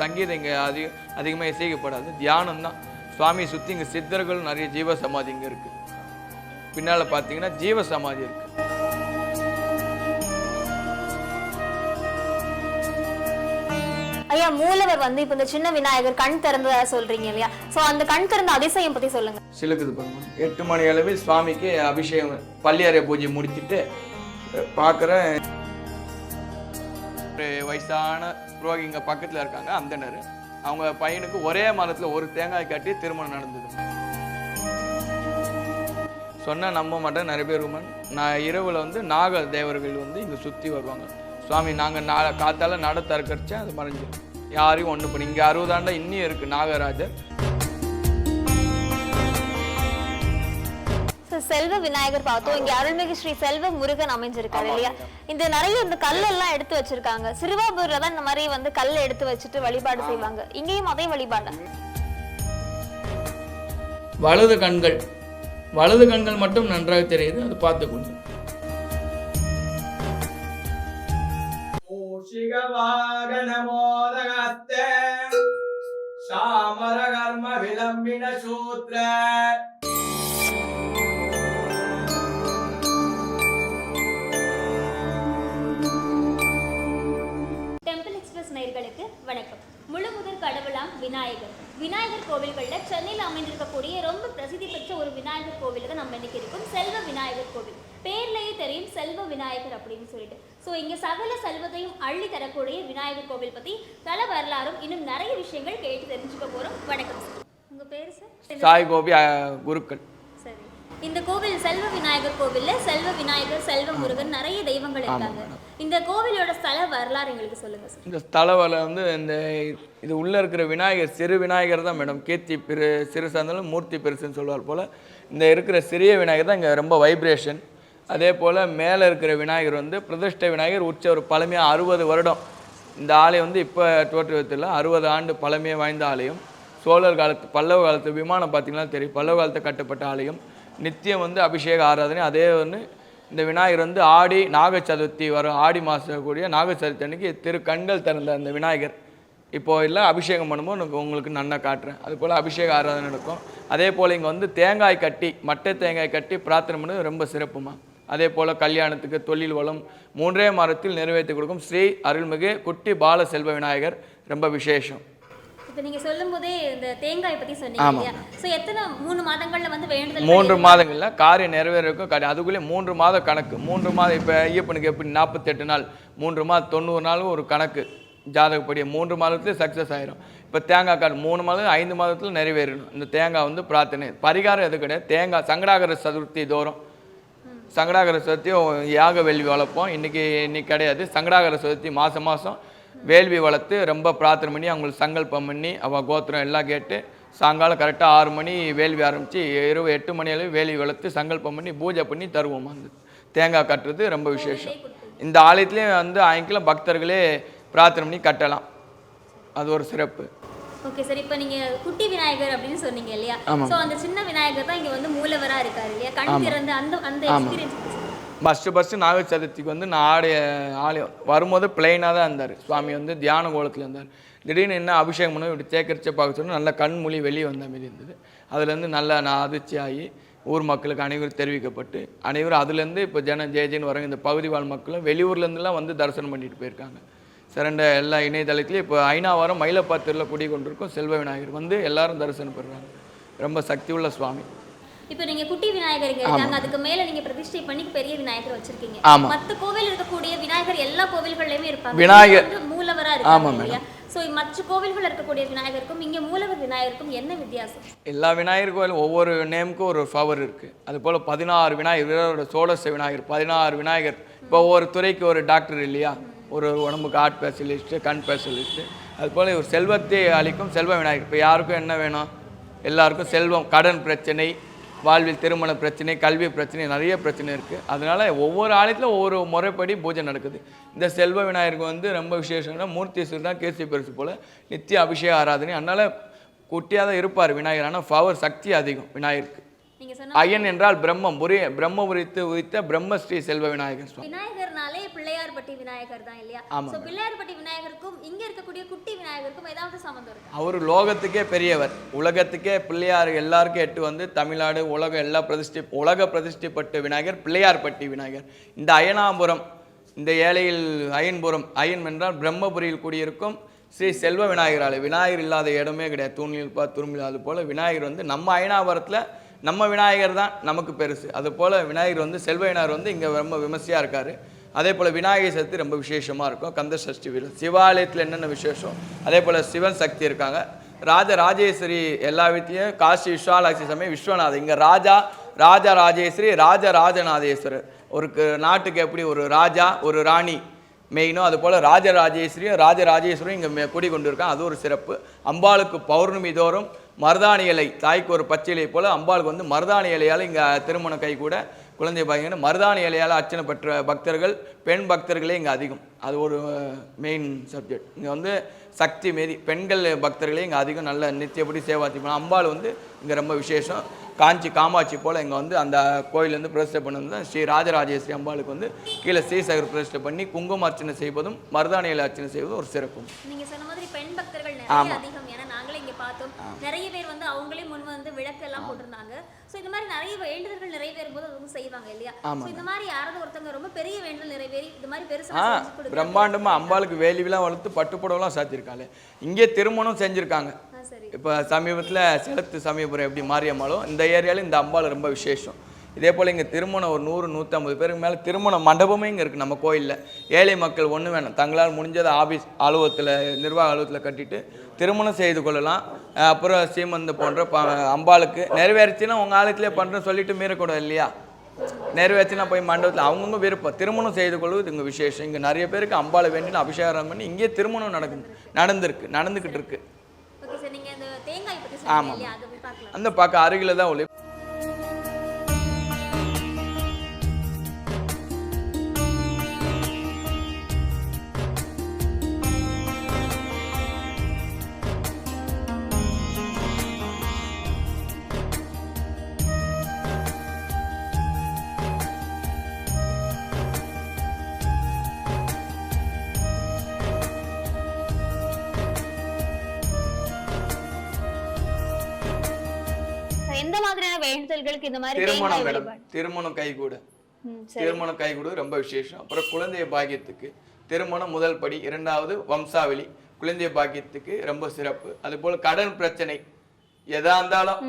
சங்கீதம் இங்கே அதிக அதிகமாக இசைக்கப்படாது. தியானம் தான். சுவாமி சுற்றி இங்கே சித்தர்கள் நிறைய ஜீவ சமாதி இங்கே இருக்குது பின்னால் பார்த்தீங்கன்னா ஜீவ சமாதி இருக்குது ஐயா மூலவர் வந்து இப்ப இந்த சின்ன விநாயகர் கண் திறந்ததா சொல்றீங்க இல்லையா? சோ அந்த கண் திறந்த அதிசயம் பத்தி சொல்லுங்க. சிலுக்குது பாருங்க. எட்டு மணி அளவில் சுவாமிக்கு அபிஷேகம் பள்ளியறை பூஜை முடித்துட்டு பார்க்குறேன் வயசான புரோகி இங்கே பக்கத்தில் இருக்காங்க அந்தனர் அவங்க பையனுக்கு ஒரே மரத்தில் ஒரு தேங்காய் கட்டி திருமணம் நடந்தது. சொன்னா நம்ப மாட்டேன் நிறைய பேர் உமன். நான் இரவில் வந்து நாக தேவர்கள் வந்து இங்கே சுற்றி வருவாங்க. சுவாமி நாங்கள் நா காத்தால நட திறக்கரிச்சா அது மறைஞ்சிடும். யாரையும் ஒன்று பண்ணி இங்கே அறுபதாண்டா இன்னும் இருக்குது நாகராஜர். செல்வ விநாயகர் பார்த்தோம். இங்க அருள்மிகு ஸ்ரீ செல்வ முருகன் அமைஞ்சிருக்காரு இல்லையா? இந்த நிறைய இந்த கல்லெல்லாம் எடுத்து வச்சிருக்காங்க. சிறுவாபூர்ல தான் இந்த மாதிரி வந்து கல் எடுத்து வச்சுட்டு வழிபாடு செய்வாங்க. இங்கேயும் அதே வழிபாடு. வலது கண்கள். வலது கண்கள் மட்டும் நன்றாக தெரியுது. அது பார்த்து கொண்டு மூஷிகவாகனமோதகஸ்தே. சாமர கர்ம விளம்பின சூத்ர. வணக்கம். முழு முதற் கடவுளாம் விநாயகர். விநாயகர் கோவில்களில் சென்னையில் அமைந்திருக்கக்கூடிய ரொம்ப பிரசித்தி பெற்ற ஒரு விநாயகர் கோவில் தான் நம்ம இன்றைக்கி இருக்கும். செல்வ விநாயகர் கோவில். பேர்லேயே தெரியும் செல்வ விநாயகர் அப்படின்னு சொல்லிட்டு. ஸோ இங்கே சகல செல்வத்தையும் அள்ளி தரக்கூடிய விநாயகர் கோவில் பற்றி தல வரலாறும் இன்னும் நிறைய விஷயங்கள் கேட்டு தெரிஞ்சுக்க போகிறோம் வணக்கம் உங்கள் பேர் சார் சாய் கோபி குருக்கள். இந்த கோவில் செல்வ விநாயகர் கோவில்ல செல்வ விநாயகர் செல்வ முருகன் நிறைய தெய்வங்கள் இருக்காங்க. இந்த கோவிலோட ஸ்தல வரலாறு எங்களுக்கு சொல்லுங்க சார் இந்த ஸ்தலவலை வந்து இந்த இது உள்ளே இருக்கிற விநாயகர் சிறு விநாயகர் தான் மேடம். கீர்த்தி பெரு சிறுசாக இருந்தாலும் மூர்த்தி பெருசுன்னு சொல்லுவார் போல். இந்த இருக்கிற சிறிய விநாயகர் தான் இங்கே ரொம்ப வைப்ரேஷன் அதே போல் மேலே இருக்கிற விநாயகர் வந்து பிரதிஷ்டை விநாயகர் உச்ச ஒரு பழமையாக அறுபது வருடம். இந்த ஆலயம் வந்து இப்போ தோற்றுவத்தில் அறுபது ஆண்டு பழமையாக வாய்ந்த ஆலயம். சோழர் காலத்து பல்லவ காலத்து விமானம் பார்த்தீங்கன்னா தெரியும். பல்லவ காலத்தில் கட்டப்பட்ட ஆலயம். நித்தியம் வந்து அபிஷேக ஆராதனை அதே வந்து இந்த விநாயகர் வந்து ஆடி நாக சதுர்த்தி வரும் ஆடி மாதம் கூடிய நாக சதுர்த்தி அன்னைக்கு திரு கண்கள் திறந்த அந்த விநாயகர். இப்போ எல்லாம் அபிஷேகம் பண்ணும்போது எனக்கு உங்களுக்கு நன்னா காட்டுறேன். அது போல் அபிஷேக ஆராதனை நடக்கும். அதே போல் இங்கே வந்து தேங்காய் கட்டி மட்டை தேங்காய் கட்டி பிரார்த்தனை பண்ணது ரொம்ப சிறப்புமா. அதே போல் கல்யாணத்துக்கு தொழில் வளம் மூன்றே மரத்தில் நிறைவேற்றி கொடுக்கும் ஸ்ரீ அருள்மிகு குட்டி பால செல்வ விநாயகர். ரொம்ப விசேஷம். இப்போ நீங்க சொல்லும் போதே இந்த தேங்காய் பத்தி சொன்னீங்க ஸோ எத்தனை மூணு மாதங்கள்ல வந்து வேண்டுதல் மூன்று மாதங்களில் காரியம் நிறைவேறக்கும் காரியம் அதுக்குள்ளே மூன்று மாத கணக்கு. மூன்று மாதம் இப்போ ஐயப்பனுக்கு எப்படி நாற்பத்தெட்டு நாள் மூன்று மாதம் தொண்ணூறு நாளும் ஒரு கணக்கு ஜாதகப்படி மூன்று மாதத்துலேயே சக்ஸஸ் ஆயிரும். இப்போ தேங்காய் கார்டு மூணு மாதம் ஐந்து மாதத்தில் நிறைவேறணும். இந்த தேங்காய் வந்து பிரார்த்தனை. பரிகாரம் எது கிடையாது? தேங்காய் சங்கடாகர சதுர்த்தி தோறும். சங்கடாகர சதுர்த்தியும் யாக வேள்வி வளர்ப்போம். இன்றைக்கி இன்னைக்கு கிடையாது. சங்கடாகர சதுர்த்தி மாதம் மாதம் வேள்வி வளர்த்து ரொம்ப பிரார்த்தனை பண்ணி அவங்களுக்கு சங்கல்பம் பண்ணி அவள் கோத்திரம் எல்லாம் கேட்டு சாயங்காலம் கரெக்டாக ஆறு மணி வேள்வி ஆரம்பித்து இரவு எட்டு மணி அளவு வேள்வி வளர்த்து சங்கல்பம் பண்ணி பூஜை பண்ணி தருவோம் அந்த தேங்காய் கட்டுறது ரொம்ப விசேஷம். இந்த ஆலயத்துலேயும் வந்து ஆங்கிலம் பக்தர்களே பிரார்த்தனை பண்ணி கட்டலாம். அது ஒரு சிறப்பு. ஓகே சார் இப்போ நீங்க குட்டி விநாயகர் அப்படின்னு சொன்னீங்க இல்லையா. ஸோ அந்த சின்ன விநாயகர் தான் இங்க வந்து மூலவரா இருக்காரு இல்லையா? கண் திறந்து அந்த அந்த எக்ஸ்பீரியன்ஸ் ஃபஸ்ட்டு ஃபஸ்ட்டு நாக சதுர்த்திக்கு வந்து நான் ஆடைய ஆலயம் வரும்போது பிளெயினாக தான் இருந்தார். சுவாமி வந்து தியான கோலத்தில் இருந்தார். திடீர்னு என்ன அபிஷேகம் பண்ணி இப்படி சேகரிச்சு பார்க்க சொன்னால் நல்ல கண்மொழி வெளியே வந்த மாதிரி இருந்தது. அதுலேருந்து நல்லா நான் அதிர்ச்சி ஆகி ஊர் மக்களுக்கு அனைவரும் தெரிவிக்கப்பட்டு அனைவரும் அதுலேருந்து இப்போ ஜன ஜெய வரங்க இந்த பகுதி வாழ் மக்களும் வெளியூர்லேருந்துலாம் வந்து தரிசனம் பண்ணிட்டு போயிருக்காங்க. சிறந்த எல்லா இணையதளத்துலையும் இப்போ ஐநா வாரம் மயிலப்பாத்தூரில் குடி கொண்டிருக்கும் செல்வ விநாயகர் வந்து எல்லாரும் தரிசனம் பெறுறாங்க. ரொம்ப சக்தி உள்ள சுவாமி. இப்போ நீங்க குட்டி விநாயகர் இங்க இருக்காங்க அதுக்கு மேல நீங்க பிரதிஷ்டை பண்ணி பெரிய விநாயகர் வச்சிருக்கீங்க. மத்த கோவில் இருக்கக்கூடிய விநாயகர் எல்லா கோவில்கள்லயுமே இருப்பாங்க. விநாயகர். மூலவரா இருக்காங்க ஸோ மற்ற கோவில்கள் இருக்கக்கூடிய விநாயகருக்கும் இங்க மூலவர் விநாயகருக்கும் என்ன வித்தியாசம்? எல்லா விநாயகர் கோயிலும் ஒவ்வொரு நேமுக்கும் ஒரு பவர் இருக்குது அது போல் பதினாறு விநாயகர் சோழச விநாயகர் பதினாறு விநாயகர். இப்போ ஒவ்வொரு துறைக்கு ஒரு டாக்டர் இல்லையா? ஒரு உடம்புக்கு ஹார்ட் ஸ்பெஷலிஸ்ட்டு கண் ஸ்பெஷலிஸ்ட்டு அது போல் ஒரு செல்வத்தை அளிக்கும் செல்வ விநாயகர். இப்போ யாருக்கும் என்ன வேணும்? எல்லாருக்கும் செல்வம் கடன் பிரச்சனை வாழ்வில் திருமண பிரச்சனை கல்வி பிரச்சனை நிறைய பிரச்சனை இருக்குது அதனால் ஒவ்வொரு ஆலயத்தில் ஒவ்வொரு முறைப்படி பூஜை நடக்குது. இந்த செல்வ விநாயகருக்கு வந்து ரொம்ப விசேஷம்னா மூர்த்தீஸ்வரர் தான் கேசி பெருசு போல் நித்திய அபிஷேக ஆராதனை. அதனால் குட்டியாக தான் இருப்பார் விநாயகர் ஆனால் பவர் சக்தி அதிகம் விநாயகருக்கு. அயன் என்றால் பிரம்மம். புரி பிரம்ம உரித்து பிரம்மஸ்ரீ செல்வ விநாயகர் சுவாமி. விநாயகர்னாலே பிள்ளையார்பட்டி விநாயகர் தான் இல்லையா. சோ பிள்ளையார்பட்டி விநாயகருக்கும் இங்க இருக்கக்கூடிய குட்டி விநாயகருக்கும் ஏதாவது சம்மந்தம் இருக்கா? அவர் லோகத்துக்கே பெரியவர். உலகத்துக்கே பிள்ளையார் எல்லாருக்கும் எட்டு வந்து தமிழ்நாடு உலகம் எல்லா பிரதிஷ்டை உலக பிரதிஷ்டைப்பட்ட விநாயகர் பிள்ளையார்பட்டி விநாயகர். இந்த அயனாபுரம் இந்த ஏழையில் அயன்புரம் அயன் என்றால் பிரம்மபுரியில் கூடியிருக்கும் ஸ்ரீ செல்வ விநாயகர் ஆலயம் விநாயகர் இல்லாத இடமே கிடையாது. தூணில் பா துரும்பில் அது போல் விநாயகர் வந்து நம்ம அயனாபுரத்தில் நம்ம விநாயகர் தான் நமக்கு பெருசு. அது போல் விநாயகர் வந்து செல்வ விநாயகர் வந்து இங்கே ரொம்ப விமர்சையாக இருக்கார். அதே போல் விநாயகர் சதுர்த்தி ரொம்ப விசேஷமாக இருக்கும். கந்த சஷ்டி வீரம் சிவாலயத்தில் என்னென்ன விசேஷம்? அதே போல் சிவன் சக்தி இருக்காங்க. ராஜ ராஜேஸ்வரி எல்லா வீட்லேயும் காசி விஸ்வாலாட்சி சமயம் விஸ்வநாதர். இங்கே ராஜா ராஜா ராஜேஸ்வரி ராஜ ராஜநாதேஸ்வரர். ஒரு க- நாட்டுக்கு எப்படி ஒரு ராஜா ஒரு ராணி மெயினோ அது போல் ராஜராஜேஸ்வரியும் ராஜராஜேஸ்வரியும் இங்கே குடி கொண்டு இருக்கான் அது ஒரு சிறப்பு. அம்பாளுக்கு பௌர்ணமி தோறும் மருதாணி இலை தாய்க்கு ஒரு பச்சை இலை போல் அம்பாளுக்கு வந்து மருதாணி இலையால் இங்கே திருமணம் கை கூட குழந்தை பாக்கியன்னு மருதாணி இலையால் அர்ச்சனை பெற்ற பக்தர்கள் பெண் பக்தர்களே இங்கே அதிகம். அது ஒரு மெயின் சப்ஜெக்ட் இங்கே வந்து சக்தி மீறி பெண்கள் பக்தர்களே இங்கே அதிகம் நல்ல நித்தியப்படி சேவாத்தி பண்ணலாம் அம்பாள் வந்து இங்கே ரொம்ப விசேஷம். காஞ்சி காமாட்சி போல் இங்கே வந்து அந்த கோயிலேருந்து பிரதிஷ்டை பண்ணது ஸ்ரீ ராஜராஜேஸ்வரி அம்பாளுக்கு வந்து கீழே ஸ்ரீசகர் பிரதிஷ்டை பண்ணி குங்கும அர்ச்சனை செய்வதும் மருதாணி இலை அர்ச்சனை செய்வதும் ஒரு சிறப்பும் நீங்க சொன்ன மாதிரி பெண் பக்தர்கள் ஆமா. நிறைய பேர் வந்து அவங்களே முன் வந்து விளக்கு எல்லாம் போட்டிருந்தாங்க. சோ இந்த மாதிரி நிறைய வேண்டுதல்கள் நிறைவேறும் போது அவங்க செய்வாங்க இல்லையா. So இந்த மாதிரி யாராவது ஒருத்தவங்க ரொம்ப பெரிய வேண்டுதல் நிறைவேறி இந்த மாதிரி பெருசா ஆ செஞ்சு கொடுத்து பிரம்மாண்டமாக அம்பாளுக்கு வேலிவிலாம் வளர்த்து பட்டுப்புடவெல்லாம் சாத்தியிருக்காங்க இங்கே திருமணம் செஞ்சுருக்காங்க. இப்போ சமீபத்தில் சேலத்து சமீபுரம் எப்படி மாரியம்மாலும் இந்த ஏரியாவில் இந்த அம்பாள் ரொம்ப விசேஷம். இதே போல் இங்கே திருமணம் ஒரு நூறு நூற்றம்பது பேருக்கு மேலே திருமண மண்டபமே இங்கே இருக்குது நம்ம கோயிலில். ஏழை மக்கள் ஒன்று வேணும். தங்களால் முடிஞ்சதை ஆபீஸ் அலுவலகத்தில் நிர்வாக அலுவலகத்தில் கட்டிட்டு திருமணம் செய்து கொள்ளலாம். அப்புறம் சீமந்த போன்ற ப அம்பாளுக்கு நிறைவேறிச்சுன்னா உங்கள் ஆலயத்திலே பண்ணுறேன்னு சொல்லிட்டு மீறக்கூடாது இல்லையா? நிறைவேற்றினா போய் மண்டபத்தில் அவங்கவுங்க விருப்பம். திருமணம் செய்து கொள்வது இங்கே விசேஷம். இங்கே நிறைய பேருக்கு அம்பாளை வேண்டின்னு அபிஷேகம் பண்ணி இங்கேயே திருமணம் நடக்குது நடந்திருக்கு நடந்துக்கிட்டு இருக்கு. ஆமாம். அந்த பார்க்க அருகில் தான் ஒளி வேண்டுதல்களுக்கு இந்த மாதிரி திருமணம் மேடம். திருமணம் கைகூட. திருமணம் கைகூட ரொம்ப விசேஷம். அப்புறம் குழந்தைய பாக்கியத்துக்கு. திருமணம் முதல் படி. இரண்டாவது வம்சாவளி. குழந்தைய பாக்கியத்துக்கு ரொம்ப சிறப்பு. அதுபோல் கடன் பிரச்சனை. எதா இருந்தாலும்.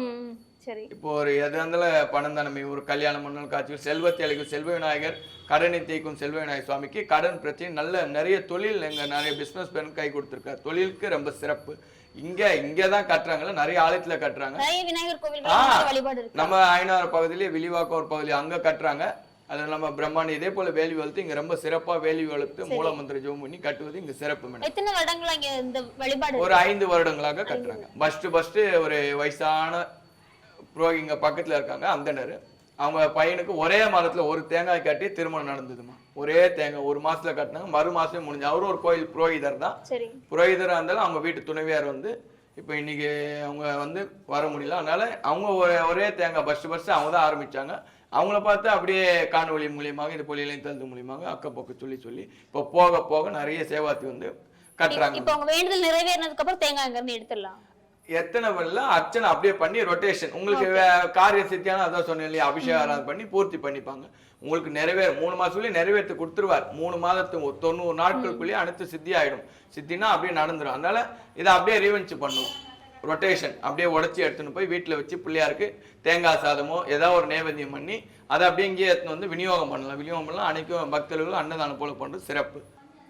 இப்போ ஒரு எதா இருந்தாலும் பணம் தானமே ஒரு கல்யாணம் பண்ணாலும் காட்சி செல்வத்தை அளிக்கும் செல்வ விநாயகர் கடனை தேய்க்கும் செல்வ விநாயகர் சுவாமிக்கு கடன் பிரச்சனை. நல்ல நிறைய தொழில் எங்க நிறைய பிசினஸ் பெண் கை கொடுத்துருக்காரு. தொழிலுக்கு ரொம்ப சிறப்பு. இங்க இங்க தான் கட்டுறாங்கல்ல நிறைய ஆலயத்துல கட்டுறாங்க. நிறைய விநாயகர் கோவில் நம்ம ஐநாறு பகுதியிலே விழிவாக்கம் ஒரு பகுதி அங்க கட்டுறாங்க. அது நம்ம பிரம்மாண்ட இதே போல வேலி வளர்த்து இங்க ரொம்ப சிறப்பா வேலி வளர்த்து மூலமந்திர ஜெபம் பண்ணி கட்டுவது இங்க சிறப்பு எத்தனை வருடங்களா இங்க இந்த வழிபாடு ஒரு ஐந்து வருடங்களாக கட்டுறாங்க. ஃபர்ஸ்ட் ஃபர்ஸ்ட் ஒரு வயசான புரோகி இங்க பக்கத்துல இருக்காங்க அந்தனர். அவங்க பையனுக்கு ஒரே மாதத்துல ஒரு தேங்காய் கட்டி திருமணம் நடந்ததுமா ஒரே தேங்காய் ஒரு மாசத்துல கட்டினாங்க. மறு மாசமே முடிஞ்சு. அவரும் ஒரு கோயில் புரோகிதர் தான். சரி. புரோகிதராக இருந்தாலும் அவங்க வீட்டு துணைவியார் வந்து இப்போ இன்னைக்கு அவங்க வந்து வர முடியல. அதனால அவங்க ஒரே ஒரே தேங்காய் ஃபர்ஸ்ட் ஃபர்ஸ்ட் அவங்க தான் ஆரம்பிச்சாங்க. அவங்கள பார்த்து அப்படியே காணொளி மூலியமாக இது பொலியிலையும் தந்து மூலியமாக அக்கப்பக்கம் சொல்லி சொல்லி இப்போ போக போக நிறைய சேவாத்தி வந்து கட்டுறாங்க. இப்போ உங்க வேண்டுதல் நிறைவேறினதுக்கு அப்புறம் தேங்காய் அங்க இருந்து எடுத்துடலாம். எத்தனை வரல அர்ச்சனை அப்படியே பண்ணி ரொட்டேஷன் உங்களுக்கு காரிய சித்தியான அதான் சொன்னேன் இல்லையா? அபிஷேகம் பண்ணி பூர்த்தி பண்ணிப்பாங்க. உங்களுக்கு நிறைவேற மூணு மாசத்துலயே நிறைவேற்றி கொடுத்துருவார். மூணு மாதத்துக்கு தொண்ணூறு நாட்களுக்குள்ளேயே அனைத்து சித்தி ஆயிடும். சித்தினா அப்படியே நடந்துரும். அதனால இதை அப்படியே ரீவென்ச் பண்ணும். ரொட்டேஷன் அப்படியே உடைச்சி எடுத்துன்னு போய் வீட்டில் வச்சு பிள்ளையாருக்கு தேங்காய் சாதமோ ஏதாவது ஒரு நைவேத்தியம் பண்ணி அதை அப்படியே இங்கேயே எடுத்துன்னு வந்து விநியோகம் பண்ணலாம். விநியோகம் பண்ணலாம். அன்னைக்கும் பக்தர்களும் அன்னதானம் போல பண்ணுறது சிறப்பு.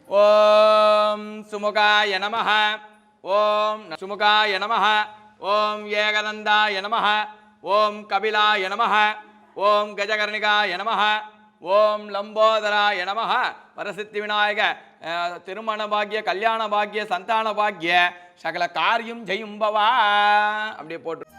ஓம் சுமுகாய நமஹ. ஓம் சுமுகாய நம ஓம் ஏகதந்தாய நம ஓம் கபிலாய நம ஓம் கஜகர்ணிகாய நம ஓம் லம்போதராய நம வரசித்தி விநாயக திருமண பாக்கிய கல்யாண பாக்கிய சந்தான பாக்கிய சகல காரியம் ஜெயும்பவா. அப்படியே போட்டு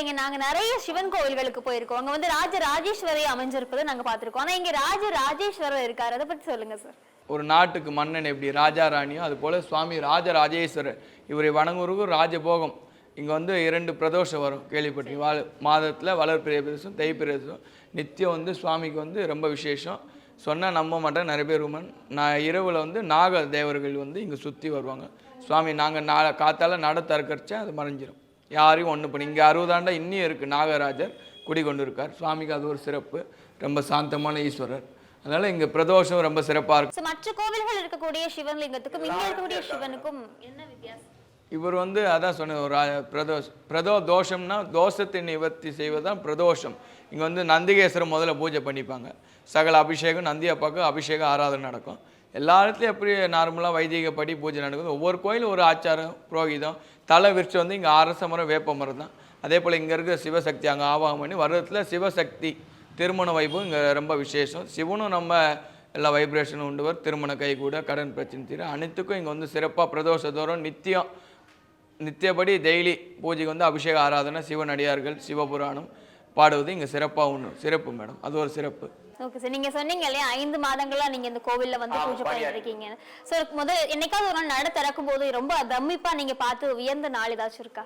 சரிங்க நாங்க நிறைய சிவன் கோவில்களுக்கு போயிருக்கோம். அங்க வந்து ராஜ ராஜேஸ்வரி அமைஞ்சிருப்பதை நாங்க பார்த்திருக்கோம். ஆனா இங்க ராஜ ராஜேஸ்வரர் இருக்காரு. அதை பத்தி சொல்லுங்க சார் ஒரு நாட்டுக்கு மன்னன் எப்படி ராஜா ராணியோ அது போல் சுவாமி ராஜராஜேஸ்வரர் இவரை வணங்குவருக்கு ராஜபோகம். இங்கே வந்து இரண்டு பிரதோஷம் வரும். கேள்விப்பட்டி வா மாதத்தில் வளர்பிரிய பிரதேசம் தை பிரதேசம். நித்தியம் வந்து சுவாமிக்கு வந்து ரொம்ப விசேஷம். சொன்னால் நம்ப மாட்டேன். நிறைய பேர் உமன் நான் இரவில் வந்து நாக தேவர்கள் வந்து இங்கே சுற்றி வருவாங்க. சுவாமி நாங்கள் நா காத்தால நட திறக்கரிச்சா அது மறைஞ்சிரும். யாரையும் ஒன்று பண்ணி இங்கே அறுபதாண்டா இன்னியும் இருக்குது நாகராஜர் குடிகொண்டு இருக்கார் சுவாமிக்கு அது ஒரு சிறப்பு. ரொம்ப சாந்தமான ஈஸ்வரர். அதனால் இங்கே பிரதோஷம் ரொம்ப சிறப்பாக இருக்கும் மற்ற கோவில்கள் இருக்கக்கூடிய சிவன்லிங்கத்துக்கும் இங்க இருக்கக்கூடிய சிவனுக்கும் என்ன வித்தியாசம்? இவர் வந்து அதான் சொன்னது ஒரு ரா- பிரதோஷ் பிரதோ தோஷம்னா தோஷத்தை நிவர்த்தி செய்வதுதான் பிரதோஷம். இங்கே வந்து நந்திகேஸ்வரம் முதல்ல பூஜை பண்ணிப்பாங்க. சகல அபிஷேகம் நந்தி அப்பாவுக்கு அபிஷேக ஆராதனை நடக்கும். எல்லா இடத்துலையும் எப்படி நார்மலாக வைதிகப்படி பூஜை நடக்குது? ஒவ்வொரு கோயிலும் ஒரு ஆச்சாரம் புரோகிதம் தலை விரிச்சு வந்து இங்கே அரச மரம் வேப்ப மரம் தான் அதே போல் இங்கே இருக்கிற சிவசக்தி அங்கே ஆவாகம் பண்ணி வருடத்தில் சிவசக்தி திருமண வைபவம் இங்கே ரொம்ப விசேஷம். சிவனும் நம்ம எல்லா வைப்ரேஷனும் உண்டுவர் திருமண கை கூட கடன் பிரச்சனை தீர அனைத்துக்கும் இங்கே வந்து சிறப்பாக பிரதோஷ தோறும் நித்தியம். நித்தியப்படி டெய்லி பூஜைக்கு வந்து அபிஷேக ஆராதனை சிவனடியார்கள் சிவபுராணம் பாடுவது இங்கே சிறப்பாக ஒன்று சிறப்பு மேடம். அது ஒரு சிறப்பு. ஓகே சார் நீங்க சொன்னீங்க இல்லையா? ஐந்து மாதங்களா நீங்க இந்த கோவில்ல வந்து பூஜை பண்ணிட்டு இருக்கீங்க சார் முதல் என்னைக்காவது ஒரு நாள் நட திறக்கும் போது ரொம்ப பிரமிப்பா நீங்க பார்த்து வியந்த நாள் ஏதாச்சும் இருக்கா?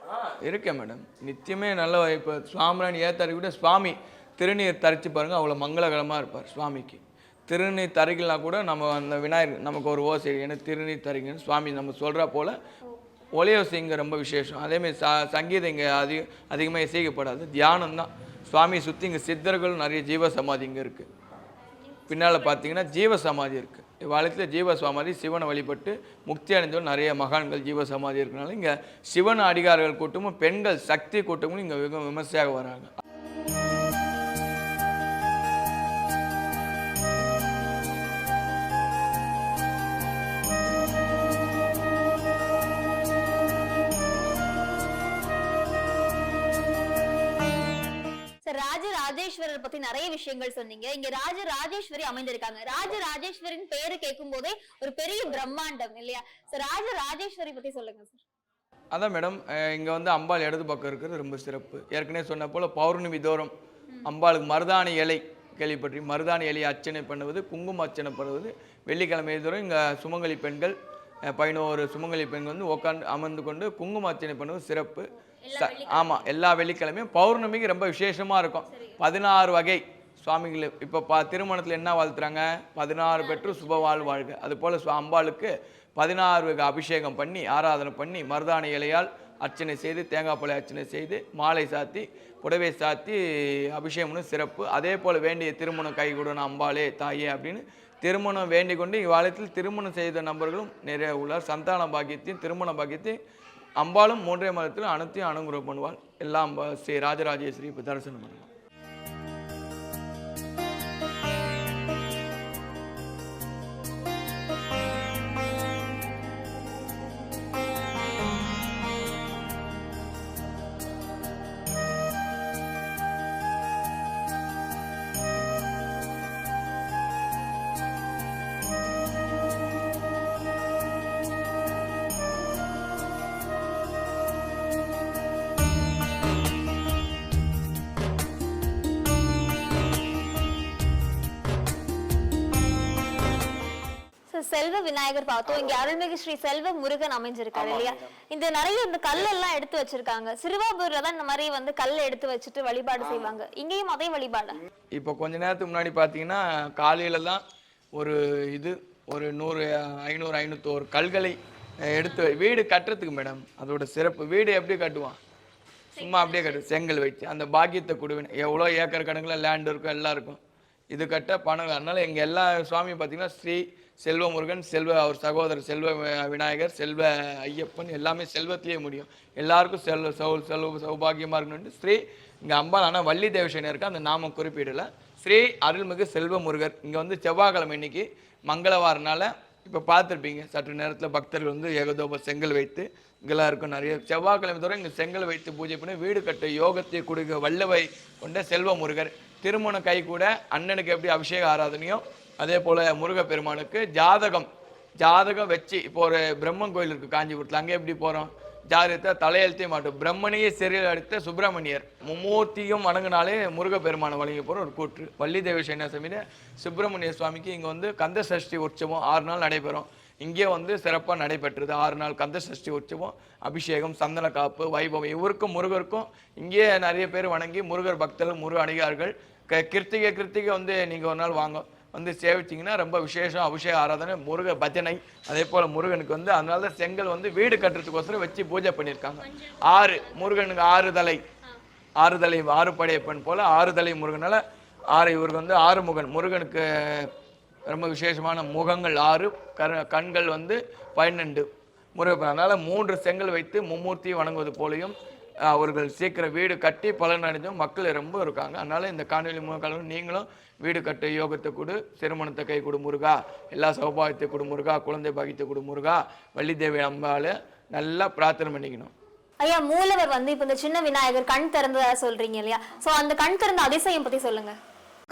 இருக்கேன் மேடம். நித்தியமே நல்ல இப்போ சுவாமிநான் ஏத்தாரி கூட சுவாமி திருநீர் தரிச்சு பாருங்க அவ்வளோ மங்களகரமாக இருப்பார் சுவாமிக்கு. திருநீர் தரிக்கலனா கூட நம்ம அந்த விநாயகர் நமக்கு ஒரு ஓசை ஏன்னா திருநீர் தரிங்கன்னு சுவாமி நம்ம சொல்கிறா போல் ஒளியோசை இங்கே ரொம்ப விசேஷம். அதேமாதிரி ச சங்கீதம் இங்கே அதிக அதிகமாக இசைக்கப்படாது. தியானம் தான். சுவாமியை சுற்றி இங்கே சித்தர்கள் நிறைய ஜீவ சமாதி இங்கே இருக்குது பின்னால் பார்த்தீங்கன்னா ஜீவ சமாதி இருக்குது இவ்வாலயத்தில் ஜீவ சமாதி சிவனை வழிபட்டு முக்தி அடைந்தவன் நிறைய மகான்கள் ஜீவ சமாதி இருக்கனால இங்கே சிவன் அடிகாரர்கள் கூட்டமும் பெண்கள் சக்தி கூட்டமும் இங்கே மிக விமர்சையாக வராங்க. ராஜேஸ்வரர் பத்தி நிறைய விஷயங்கள் சொன்னீங்க. இங்க ராஜ ராஜேஸ்வரி அமைந்திருக்காங்க. ராஜ ராஜேஸ்வரின் பேரு கேட்கும் போதே ஒரு பெரிய பிரம்மாண்டம் இல்லையா? சார் ராஜ ராஜேஸ்வரி பத்தி சொல்லுங்க சார் அதான் மேடம் இங்கே வந்து அம்பாள் இடது பக்கம் இருக்கிறது ரொம்ப சிறப்பு. ஏற்கனவே சொன்ன போல் பௌர்ணமி தோறும் அம்பாளுக்கு மருதாணி இலை கேள்விப்பற்றி மருதாணி இலையை அர்ச்சனை பண்ணுவது குங்கும அர்ச்சனை பண்ணுவது வெள்ளிக்கிழமை தோறும் இங்கே சுமங்கலி பெண்கள் பதினோரு சுமங்கலி பெண்கள் வந்து உட்காந்து அமர்ந்து கொண்டு குங்கும அர்ச்சனை பண்ணுவது சிறப்பு. ச ஆமாம் எல்லா வெள்ளிக்கிழமையும் பௌர்ணமிக்கு ரொம்ப விசேஷமாக இருக்கும். பதினாறு வகை. சுவாமிகள் இப்போ பா திருமணத்தில் என்ன வாழ்த்துறாங்க? பதினாறு பெற்று சுப வாழ் வாழ்க. அதுபோல் அம்பாளுக்கு பதினாறு வகை அபிஷேகம் பண்ணி ஆராதனை பண்ணி மருதாணி இலையால் அர்ச்சனை செய்து தேங்காய் பழ அர்ச்சனை செய்து மாலை சாத்தி புடவை சாத்தி அபிஷேகம்னு சிறப்பு. அதே போல் வேண்டிய திருமணம் கைகூடணும் அம்பாளே தாயே அப்படின்னு திருமணம் வேண்டிக் கொண்டு இவ்வாலயத்தில் திருமணம் செய்த நபர்களும் நிறைய உள்ளார். சந்தான பாக்கியத்தையும் திருமண பாக்கியத்தையும் அம்பாளும் மூன்றே மதத்தில் அனைத்தையும் அனுகிரகம் பண்ணுவாள் எல்லாம் ஸ்ரீ ராஜராஜேஸ்வரி இப்போ தரிசனம் பண்ணுவாள் செல்வ விநாயகர் பார்த்தோம். இங்க அருள்மிகு ஸ்ரீ செல்வ முருகன் அமைஞ்சிருக்காரு இல்லையா? இந்த நிறைய இந்த கல்லெல்லாம் எடுத்து வச்சிருக்காங்க. சிறுவாபூர்ல தான் இந்த மாதிரி வந்து கல் எடுத்து வச்சுட்டு வழிபாடு செய்வாங்க. இங்கேயும் அதே வழிபாடு? இப்போ கொஞ்ச நேரத்துக்கு முன்னாடி பார்த்தீங்கன்னா காலையில தான் ஒரு இது ஒரு நூறு ஐநூறு ஐநூற்றோரு கல்களை அஹ், எடுத்து வீடு கட்டுறதுக்கு மேடம். அதோட சிறப்பு. வீடு எப்படி கட்டுவான்? சும்மா அப்படியே கட்டு செங்கல் வச்சு. அந்த பாக்கியத்தை கொடுவேன் எவ்வளோ ஏக்கர் கணக்கில் லேண்ட் இருக்கும் எல்லாம் இருக்கும். இது கட்ட பணம் அதனால எங்க எல்லா சுவாமியும் பார்த்தீங்கன்னா ஸ்ரீ செல்வ முருகன் செல்வ அவர் சகோதரர் செல்வ விநாயகர் செல்வ ஐயப்பன் எல்லாமே செல்வத்திலே முடியும். எல்லாருக்கும் செல்வ சௌ செல்வ சௌபாகியமாக இருக்கணும்னு ஸ்ரீ இங்கே அம்பாள் ஆனால் வள்ளி தேவசேனை இருக்கு. அந்த நாமம் குறிப்பிடலை. ஸ்ரீ அருள்மிகு செல்வ முருகர் இங்கே வந்து செவ்வாய்க்கிழமை இன்னைக்கு மங்களவாரனால இப்போ பார்த்துருப்பீங்க. சற்று நேரத்தில் பக்தர்கள் வந்து ஏகதோப செங்கல் வைத்து இங்கெல்லாம் இருக்கும் நிறைய செவ்வாய்க்கிழமை தவிர இங்கே செங்கல் வைத்து பூஜை பண்ணி வீடு கட்ட யோகத்தை கொடுக்க வல்லவை கொண்ட செல்வ முருகர் திருமண கை கூட அண்ணனுக்கு எப்படி அபிஷேக ஆராதனையோ அதே போல் முருகப்பெருமானுக்கு ஜாதகம் ஜாதகம் வச்சு இப்போ ஒரு பிரம்மன் கோயில் இருக்குது காஞ்சிபுரத்தில் அங்கே எப்படி போகிறோம் ஜாதகத்தை தலையெழுத்தே மாட்டோம். பிரம்மனையே சிறையில் அடித்த சுப்பிரமணியர் மும்மூர்த்தியும் வணங்கினாலே முருகப்பெருமானை வழங்கி போகிற ஒரு கூற்று. வள்ளி தேவி சன்னியாசமியில் சுப்பிரமணிய சுவாமிக்கு இங்கே வந்து கந்த சஷ்டி உற்சவம் ஆறு நாள் நடைபெறும். இங்கே வந்து சிறப்பாக நடைபெற்றது. ஆறு நாள் கந்த சஷ்டி உற்சவம் அபிஷேகம் சந்தன காப்பு வைபவம் இவருக்கும் முருகருக்கும் இங்கே நிறைய பேர் வணங்கி முருகர் பக்தர்கள் முருக அடிகார்கள் க கிருத்திகை கிருத்திகை வந்து நீங்கள் ஒரு நாள் வாங்க. வந்து சேவிச்சிங்கன்னா ரொம்ப விசேஷம் அபிஷேக ஆராதனை முருக பஜனை அதே போல் முருகனுக்கு வந்து அதனால தான் செங்கல் வந்து வீடு கட்டுறதுக்கோசரம் வச்சு பூஜை பண்ணியிருக்காங்க. ஆறு முருகனுக்கு ஆறு தலை. ஆறு தலை ஆறு படையப்பன் போல் ஆறு தலை முருகனால ஆறு இவருக்கு வந்து ஆறுமுகன் முருகனுக்கு ரொம்ப விசேஷமான முகங்கள் ஆறு கர கண்கள் வந்து பன்னெண்டு முருகப்பன் அதனால் மூன்று செங்கல் வைத்து மும்மூர்த்தியை வணங்குவது போலையும் அவர்கள் சீக்கிரம் வீடு கட்டி பலன் அடைஞ்சும் மக்கள் ரொம்ப இருக்காங்க. அதனால் இந்த காணொலி மூலம் நீங்களும் வீடு கட்டு யோகத்தை கொடு திருமணத்தை கை கொடு முருகா. எல்லா சௌபாகியத்தை கொடு முருகா குழந்தை பாக்கியத்தை கொடு முருகா. வள்ளி தேவி அம்பாள் நல்லா பிரார்த்தனை பண்ணிக்கணும். ஐயா மூலவர் வந்து இப்ப இந்த சின்ன விநாயகர் கண் திறந்ததா சொல்றீங்க இல்லையா? சோ அந்த கண் திறந்த அதிசயம் பத்தி சொல்லுங்க.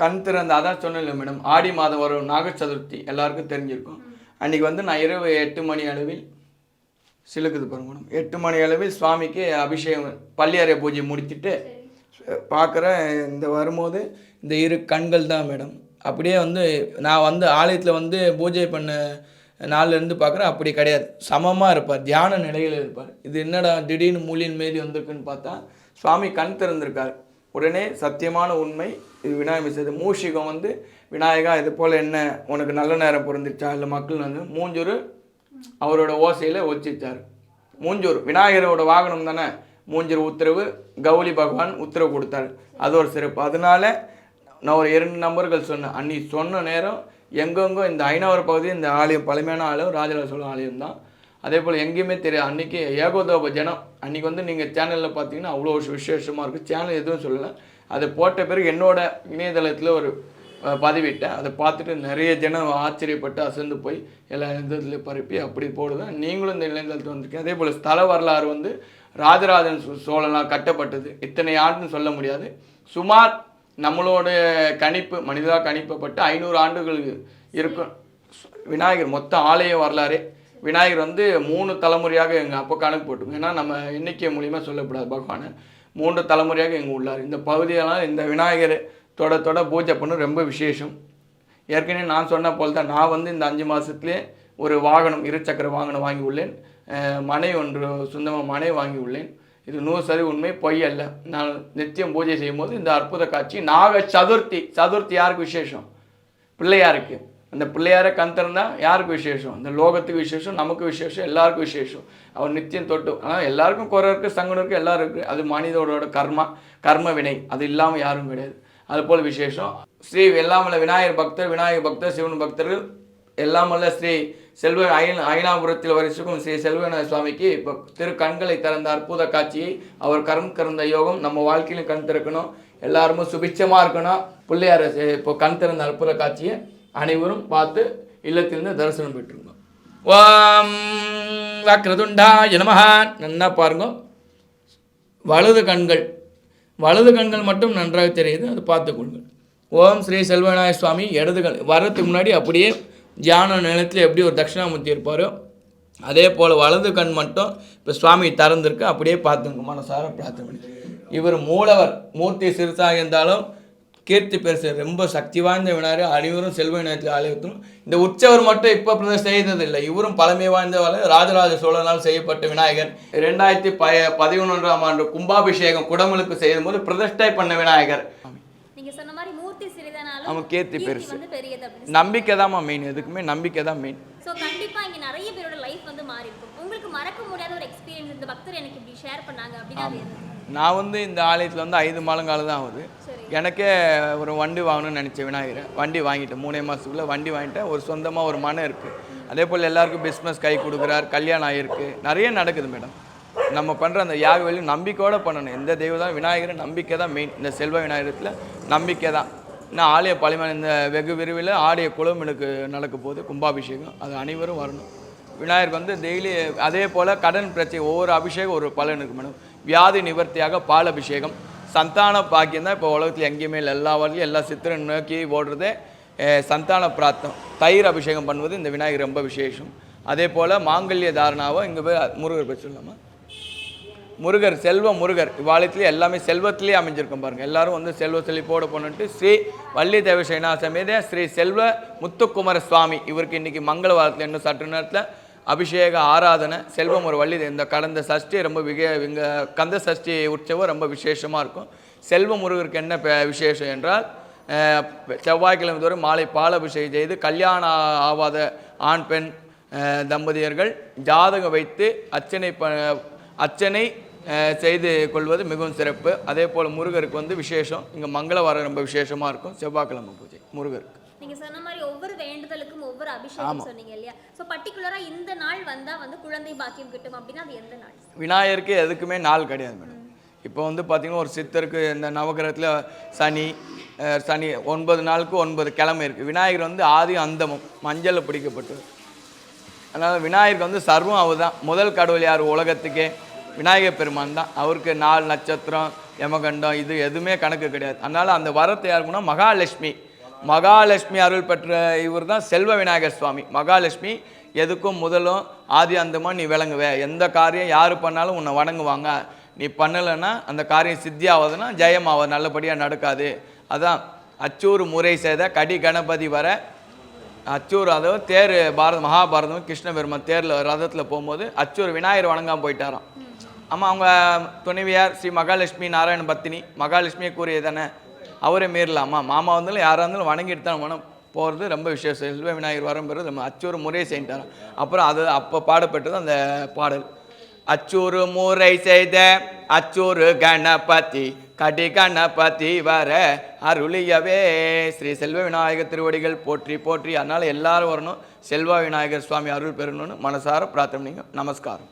கண் திறந்த அதான் சொன்னேன்ல மேடம் ஆடி மாதம் வரும் நாக சதுர்த்தி எல்லாருக்கும் தெரிஞ்சிருக்கும். அன்னைக்கு வந்து நான் இரவு எட்டு மணி அளவில் சிலுக்குது பாருங்க மேடம். எட்டு மணி அளவில் சுவாமிக்கு அபிஷேகம் பள்ளியறை பூஜை முடித்துட்டு பார்க்குற இந்த வரும்போது இந்த இரு கண்கள் தான் மேடம். அப்படியே வந்து நான் வந்து ஆலயத்தில் வந்து பூஜை பண்ண நாள்லேருந்து பார்க்குறேன் அப்படி கிடையாது. சமமாக இருப்பார் தியான நிலையில் இருப்பார். இது என்னடா திடீர்னு மூலியின் மீதி வந்திருக்குன்னு பார்த்தா சுவாமி கண் திறந்திருக்கார். உடனே சத்தியமான உண்மை இது விநாயகர் செய்து மூஷிகம் வந்து விநாயகா இது போல் என்ன உனக்கு நல்ல நேரம் பிறந்துச்சா இல்லை மக்கள் வந்து மூஞ்சூர் அவரோட ஓசையில் ஒச்சிச்சார் மூஞ்சூர் விநாயகரோட வாகனம் தானே? மூஞ்சூர் உத்தரவு கௌரி பகவான் உத்தரவு கொடுத்தார். அது ஒரு சிறப்பு. அதனால நான் ஒரு இரண்டு நம்பர்கள் சொன்னேன். அன்னி சொன்ன நேரம் எங்கெங்கோ இந்த ஐநாவர பகுதி இந்த ஆலயம் பழமையான ஆலயம் ராஜராஜ சோழ ஆலயம் தான். அதே போல் எங்கேயுமே தெரியாது. அன்றைக்கி ஏகோதோப ஜனம். அன்றைக்கி வந்து நீங்கள் சேனலில் பார்த்தீங்கன்னா அவ்வளோ விசேஷமாக இருக்குது சேனல் எதுவும் சொல்லலை. அதை போட்ட பிறகு என்னோடய இணையதளத்தில் ஒரு பதிவிட்டேன் அதை பார்த்துட்டு நிறைய ஜனம் ஆச்சரியப்பட்டு அசந்து போய் எல்லா இணையதளத்துலையும் பரப்பி அப்படி போடுவேன் நீங்களும் இந்த இளைஞர்களுக்கு வந்திருக்கீங்க. அதே போல் ஸ்தல வரலாறு வந்து ராஜராஜன் சோ- சோழனால் கட்டப்பட்டது. இத்தனை ஆண்டுன்னு சொல்ல முடியாது. சுமார் நம்மளோட கணிப்பு மனிதராக கணிப்பப்பட்டு ஐநூறு ஆண்டுகளுக்கு இருக்கும். விநாயகர் மொத்த ஆலய வரலாறே. விநாயகர் வந்து மூணு தலைமுறையாக எங்கள் அப்போ கணக்கு போட்டுக்கோங்க ஏன்னா நம்ம எண்ணிக்கை மூலியமாக சொல்லக்கூடாது பகவானை. மூன்று தலைமுறையாக எங்கள் உள்ளார். இந்த பகுதியெல்லாம் இந்த விநாயகர் தொட தொட பூஜை பண்ண ரொம்ப விசேஷம். ஏற்கனவே நான் சொன்ன போல் தான் நான் வந்து இந்த அஞ்சு மாதத்துலேயே ஒரு வாகனம் இருசக்கர வாகனம் வாங்கி உள்ளேன். மனை ஒன்று சொந்தமாக மனை வாங்கி உள்ளேன். இது நூறு சதவீத உண்மை பொய் அல்ல. நான் நித்தியம் பூஜை செய்யும்போது இந்த அற்புத காட்சி நாக சதுர்த்தி சதுர்த்தி யாருக்கு விசேஷம்? பிள்ளையாருக்கு. அந்த பிள்ளையாரை கண் திறந்தா யாருக்கு விசேஷம்? இந்த லோகத்துக்கு விசேஷம் நமக்கு விசேஷம் எல்லாருக்கும் விசேஷம். அவர் நித்தியம் தொட்டு ஆனால் எல்லாருக்கும் குறை இருக்குது சங்கடம் இருக்குது எல்லாரும் இருக்குது அது மனிதோட கர்மா கர்ம வினை. அது இல்லாமல் யாரும் கிடையாது. அதுபோல் விசேஷம். ஸ்ரீ எல்லாமல்ல விநாயகர் பக்தர் விநாயகர் பக்தர் சிவன் பக்தர்கள் எல்லாமல்ல ஸ்ரீ செல்வ அயன் அயனாபுரத்தில் வரிசைக்கும் ஸ்ரீ செல்வநாத சுவாமிக்கு இப்போ திரு கண்களை திறந்த அற்புத காட்சியை அவர் கரம் கறந்த யோகம் நம்ம வாழ்க்கையிலும் கண் திறக்கணும். எல்லாருமே சுபிச்சமாக இருக்கணும். பிள்ளையார இப்போ கண் திறந்த அற்புத காட்சியை அனைவரும் பார்த்து இல்லத்திலிருந்து தரிசனம் பெற்றுருங்க ஓம் வாக்கிரதுண்டா நமஹ. நன்னா பாருங்க. வலது கண்கள். வலது கண்கள் மட்டும் நன்றாக தெரியுது அது பார்த்துக்கொள்ளுங்கள் ஓம் ஸ்ரீ செல்வநாய சுவாமி இடது கண் வர்றதுக்கு முன்னாடி அப்படியே தியான நிலத்தில் எப்படி ஒரு தட்சிணாமூர்த்தி இருப்பாரோ அதே போல் வலது கண் மட்டும் இப்போ சுவாமி திறந்திருக்கு அப்படியே பார்த்துங்க மனசார பிரார்த்தனை இவர் மூலவர் மூர்த்தி சிறுசாக இருந்தாலும் கீர்த்தி பெருசு ரொம்ப சக்தி வாய்ந்த விநாயகர் அனைவரும் செல்வ விநாயகத்தில் ஆலயத்திலும் இந்த உற்சவர் மட்டும் இப்போ பிரதர் செய்ததில்லை. இவரும் பழமை வாய்ந்த வள- ராஜராஜ சோழனால் செய்யப்பட்ட விநாயகர் ரெண்டாயிரத்தி ப பதினொன்றாம் ஆண்டு கும்பாபிஷேகம் குடமுழுக்கு செய்யும்போது பிரதிஷ்டை பண்ண விநாயகர். நீங்க சொன்ன மாதிரி மூர்த்தி சிறிதனாலும் ஆமா, கீர்த்தி பெருசு. நம்பிக்கை தான்மா மெயின் எதுக்குமே நம்பிக்கை தான் மெயின் ஸோ கண்டிப்பா இங்க நிறைய பேரோட லைஃப் வந்து மாறி இருக்கும் மறக்க முடியாத ஒரு எக்ஸ்பீரியன்ஸ் இந்த பக்தர் எனக்கு இப்படி ஷேர் பண்ணாங்க அப்படின்னு? நான் வந்து இந்த ஆலயத்தில் வந்து ஐந்து மாதங்காலம் தான் ஆகுது. எனக்கே ஒரு வண்டி வாங்கணும்னு நினச்சேன் விநாயகரை. வண்டி வாங்கிட்டேன் மூணே மாதத்துக்குள்ளே வண்டி வாங்கிட்டேன். ஒரு சொந்தமாக ஒரு மனை இருக்குது அதே போல் எல்லாருக்கும் பிஸ்னஸ் கை கொடுக்குறார் கல்யாணம் ஆகிருக்கு நிறைய நடக்குது மேடம் நம்ம பண்ணுற அந்த யாக வேலையும் நம்பிக்கையோடு பண்ணணும். எந்த தெய்வம் தான் விநாயகரை நம்பிக்கை தான் மெயின் இந்த செல்வ விநாயகத்தில் நம்பிக்கை தான். இன்னும் ஆலய பழமையான இந்த வெகு விரைவில் ஆலய குளமெடுக்கு நடக்க போகுது. கும்பாபிஷேகம். அது அனைவரும் வரணும். விநாயகருக்கு வந்து டெய்லி அதே போல் கடன் பிரச்சனை ஒவ்வொரு அபிஷேகம் ஒரு பலன் இருக்கு மேடம் வியாதி நிவர்த்தியாக பால் அபிஷேகம். சந்தான பாக்கியம் தான் இப்போ உலகத்தில் எங்கேயுமே இல்லை. எல்லா வரலையும் எல்லா சித்திரன் நோக்கி ஓடுறதே சந்தான பிரார்த்தம். தயிர் அபிஷேகம் பண்ணுவது இந்த விநாயகர் ரொம்ப விசேஷம். அதே போல் மாங்கல்ய தாரணாவும் இங்கே போய் முருகர் பற்றி சொல்லாமா முருகர் செல்வ முருகர். இவ்வாலயத்துலேயே எல்லாமே செல்வத்திலே அமைஞ்சிருக்கும் பாருங்கள் எல்லாரும் வந்து செல்வ செழிப்போடு போனுட்டு ஸ்ரீ வள்ளி தேவசேனா சமேத ஸ்ரீ செல்வ முத்துக்குமார சுவாமி இவருக்கு இன்றைக்கி மங்கள வாரத்தில் இன்னும் சற்று நேரத்தில் அபிஷேக ஆராதனை செல்வம் ஒரு வள்ளி இந்த கடந்த சஷ்டி ரொம்ப விக இங்கே கந்த சஷ்டி உற்சவம் ரொம்ப விசேஷமாக இருக்கும். செல்வ முருகருக்கு என்ன பெ- விசேஷம் என்றால் செவ்வாய்க்கிழமை தோறும் மாலை பாலபிஷேகம் செய்து கல்யாணம் ஆவாத ஆண் பெண் தம்பதியர்கள் ஜாதகம் வைத்து அர்ச்சனை ப அர்ச்சனை செய்து கொள்வது மிகவும் சிறப்பு. அதே போல் முருகருக்கு வந்து விசேஷம். இங்கே மங்களவாரம் ரொம்ப விசேஷமாக இருக்கும். செவ்வாய்க்கிழமை பூஜை முருகருக்கு. நீங்க சொன்ன மாதிரி ஒவ்வொரு வேண்டுதலுக்கும் ஒவ்வொரு அபிஷேகம் சொன்னீங்க இல்லையா? சோ பர்டிகுலரா இந்த நாள் வந்தா வந்து குழந்தை பாக்கியம் கிட்டும் அப்படின்னா அது எந்த நாள்? விநாயகருக்கு எதுக்குமே நாள் கிடையாது மேடம். இப்போ வந்து பார்த்திங்கன்னா ஒரு சித்தருக்கு இந்த நவகிரகத்தில் சனி சனி ஒன்பது நாளுக்கு ஒன்பது கிழமை இருக்குது விநாயகர் வந்து ஆதி அந்தமும் மஞ்சளில் பிடிக்கப்பட்டது. அதனால் விநாயகருக்கு வந்து சர்வம் அவர் தான் முதல் கடவுள் யார்? உலகத்துக்கே. விநாயகர் பெருமான் தான். அவருக்கு நாலு நட்சத்திரம் யமகண்டம் இது எதுவுமே கணக்கு கிடையாது. அதனால் அந்த வரத்தை யாருக்குன்னா மகாலட்சுமி. மகாலட்சுமி அருள் பெற்ற இவர் தான் செல்வ விநாயகர் சுவாமி. மகாலட்சுமி எதுக்கும் முதலும் ஆதி அந்தமாக நீ விளங்குவ. எந்த காரியம் யார் பண்ணாலும் உன்னை வணங்குவாங்க. நீ பண்ணலைன்னா அந்த காரியம் சித்தி ஆகுதுன்னா ஜெயம் நல்லபடியாக நடக்காது. அதான் அச்சூர் முறை செய்த கடி கணபதி வர அச்சூர் அதாவது தேர் பாரத மகாபாரதம் கிருஷ்ண பெருமான் தேரில் ரதத்தில் போகும்போது அச்சூர் விநாயகர் வணங்காமல் போயிட்டாராம். ஆமாம் அவங்க துணைவியார் ஸ்ரீ மகாலட்சுமி நாராயண பத்தினி. மகாலட்சுமியை கூறிய தானே? அவரே மீறலாமா மாமா வந்தாலும் யாராக இருந்தாலும் வணங்கிட்டு தான் மனம் போகிறது ரொம்ப விசேஷம் செல்வ விநாயகர் வரம் பெறுது நம்ம அச்சூர் முறையை செஞ்சிட்டாராம் அப்புறம் அது அப்போ பாடப்பட்டது அந்த பாடல். அச்சூரு முறை செய்த அச்சூரு கணபதி கடி கணபதி வர அருளியவே. ஸ்ரீ செல்வ விநாயகர் திருவடிகள் போற்றி போற்றி. அதனால் எல்லாரும் வரணும். செல்வ விநாயகர் சுவாமி அருள் பெறணும்னு மனசார பிரார்த்தனை நமஸ்காரம்.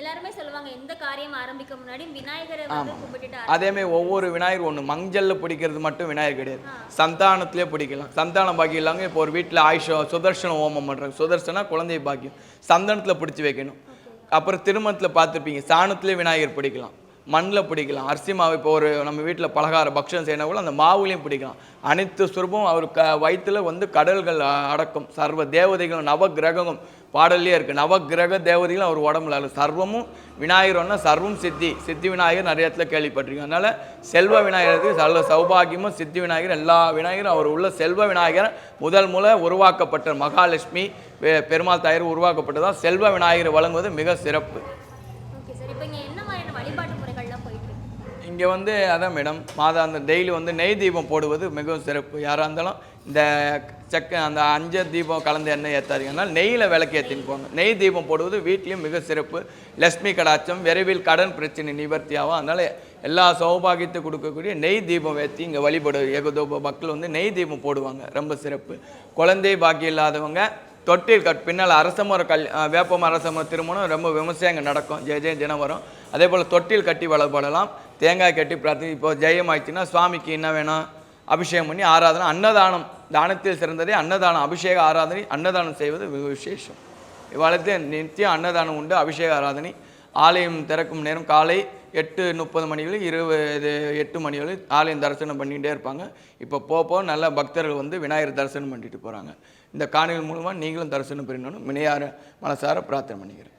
எல்லாருமே சொல்லுவாங்க எந்த காரியம் ஆரம்பிக்க முன்னாடி விநாயகரை கும்பிட்டுட்டு அதேமாதிரி ஒவ்வொரு விநாயகர் ஒன்று மஞ்சளில் பிடிக்கிறது மட்டும் விநாயகர் கிடையாது. சந்தானத்திலே பிடிக்கலாம். சந்தான பாக்கியம் இல்லாமல் இப்போ ஒரு வீட்டில் ஆயுஷம் சுதர்சன ஹோமம் பண்ணுறாங்க சுதர்சனா குழந்தை பாக்கியம். சந்தனத்தில் பிடிச்சி வைக்கணும். அப்புறம் திருமணத்தில் பார்த்துருப்பீங்க. சாணத்திலே விநாயகர் பிடிக்கலாம். மண்ணில் பிடிக்கலாம். அரிசி மாவு இப்போ ஒரு நம்ம வீட்டில் பலகார பக்ஷம் செய்யணும் கூட அந்த மாவுலையும் பிடிக்கலாம். அனைத்து சுரூபம் அவர் க வயிற்றுல வந்து கடல்கள் அடக்கும். சர்வ தேவதைகளும் நவ கிரகமும் பாடல்லையே இருக்குது நவ கிரக தேவதைகளும் அவர் உடம்புல. இருக்கு. சர்வமும் விநாயகர்னா சர்வம் சித்தி. சித்தி விநாயகர் நிறைய இடத்துல கேள்விப்பட்டிருக்கோம் அதனால் செல்வ விநாயகருக்கு சல்ல சௌபாகியமும் சித்தி விநாயகர் எல்லா விநாயகரும் அவர் உள்ள செல்வ விநாயகர் முதல் முல உருவாக்கப்பட்ட மகாலட்சுமி பெ- பெருமாள் தாயர் உருவாக்கப்பட்டதான் செல்வ விநாயகர் வழங்குவது மிக சிறப்பு ஓகே சார் இப்போ இங்க என்ன மாதிரியான வழிபாட்டு முறைகள்லாம் போயிட்டு இருக்கு இங்கே வந்து அதான் மேடம் மாதாந்த டெய்லி வந்து நெய் தீபம் போடுவது மிகவும் சிறப்பு. யாராக இருந்தாலும் இந்த செக்க அந்த அஞ்சு தீபம் கலந்து எண்ணெய் ஏற்றாதீங்கன்னா நெய்யில் விளக்கு ஏற்றின்னு போங்க. நெய் தீபம் போடுவது வீட்லேயும் மிக சிறப்பு. லக்ஷ்மி கடாச்சம் விரைவில் கடன் பிரச்சனை நிவர்த்தியாகும் அதனால் எல்லா சௌபாகியத்தை கொடுக்கக்கூடிய நெய் தீபம் ஏற்றி இங்கே வழிபடு. ஏகதோப மக்கள் வந்து நெய் தீபம் போடுவாங்க. ரொம்ப சிறப்பு. குழந்தை பாக்கியம் இல்லாதவங்க தொட்டில் கட் பின்னால் அரசமர கல் வேப்பம் வேப்பமர அரசமர திருமணம் ரொம்ப விமர்சையாக இங்கே நடக்கும். ஜெய ஜெய தினம் வரும். அதே போல் தொட்டில் கட்டி வளர்படலாம் தேங்காய் கட்டி பிரார்த்தனை இப்போ ஜெயம் சுவாமிக்கு என்ன வேணும்? அபிஷேகம் பண்ணி ஆராதனை அன்னதானம். தானத்தில் சிறந்ததே அன்னதானம் அபிஷேக ஆராதனை அன்னதானம் செய்வது மிக விசேஷம். இவ்வாலயத்தில் நித்தியம் அன்னதானம் உண்டு அபிஷேக ஆராதனை. ஆலயம் திறக்கும் நேரம் காலை எட்டு முப்பது மணிகளில் இருபது எட்டு மணிகளில் ஆலயம் தரிசனம் பண்ணிகிட்டே இருப்பாங்க. இப்போ போக போக நல்ல பக்தர்கள் வந்து விநாயகர் தரிசனம் பண்ணிட்டு போகிறாங்க இந்த காணொலி மூலமாக நீங்களும் தரிசனம் பெறணும்னு வினையார மனசார பிரார்த்தனை பண்ணிக்கிறேன்.